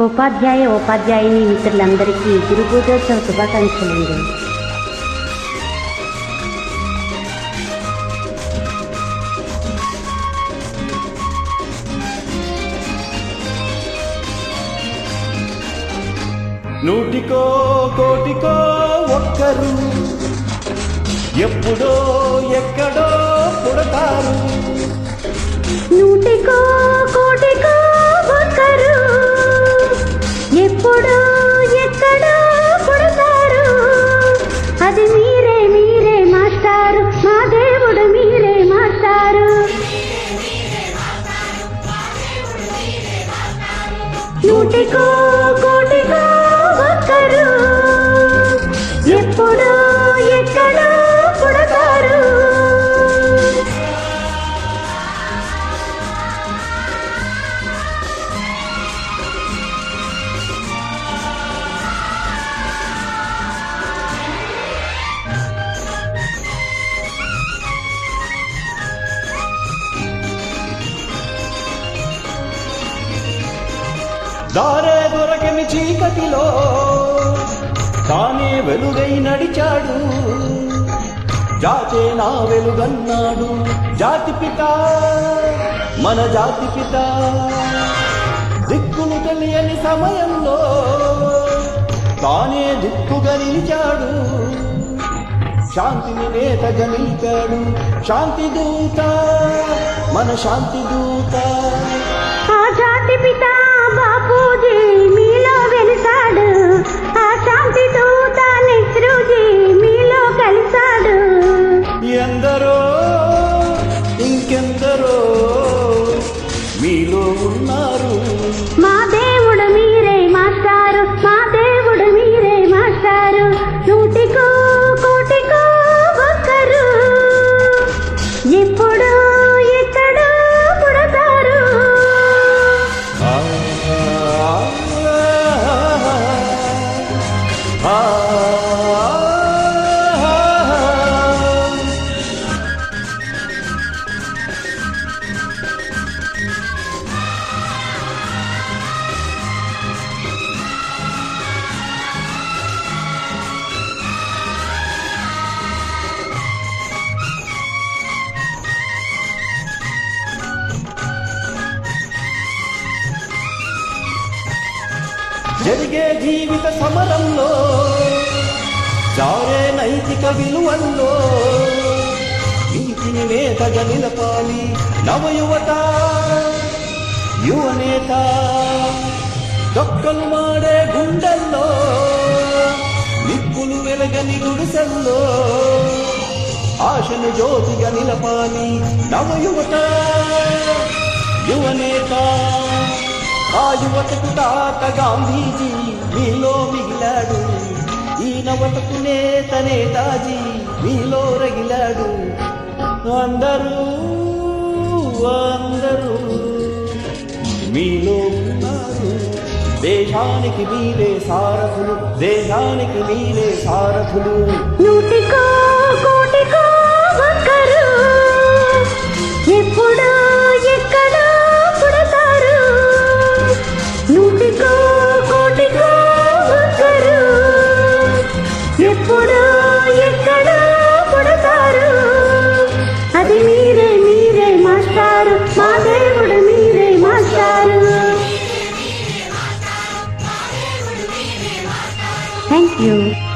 ఉపాధ్యాయ ఉపాధ్యాయుని మిత్రులందరికీ గురు పూజోత్సవ శుభాకాంక్షలండి. నూటికో కోటికో ఒక్కరు. ఎప్పుడో ఎక్కడో పుడతారు. నూటికో దారే దొరకని చీకటిలో తానే వెలుగై నడిచాడు. జాతే నా వెలుగన్నాడు. జాతి పిత మన జాతి పిత. దిక్కులు తెలియని సమయంలో తానే దిక్కుగా నిలిచాడు. శాంతిని నేతగా నిలిపాడు. శాంతి దూత మన శాంతి దూత. ఆ జాతి పిత लगे జరిగే జీవిత సమరంలో జారే నైతిక విలువల్లో నీతిని నేతగా నిలపాలి నవయువత యువనేత దొక్కలు మాడే గుండెల్లో నిప్పులు వెలగని గుడిసెల్లో ఆశను జ్యోతిగా నిలపాలి నవయువత యువనేత ఆ యువతకు తాత గాంధీజీ మీలో మిగిలాడు. ఈ తనే తాజీ మీలో రగిలాడు. అందరూ అందరూ మీలో ఉన్నారు. దేశానికి మీరే సారథులు దేశానికి మీరే సారథులు. you.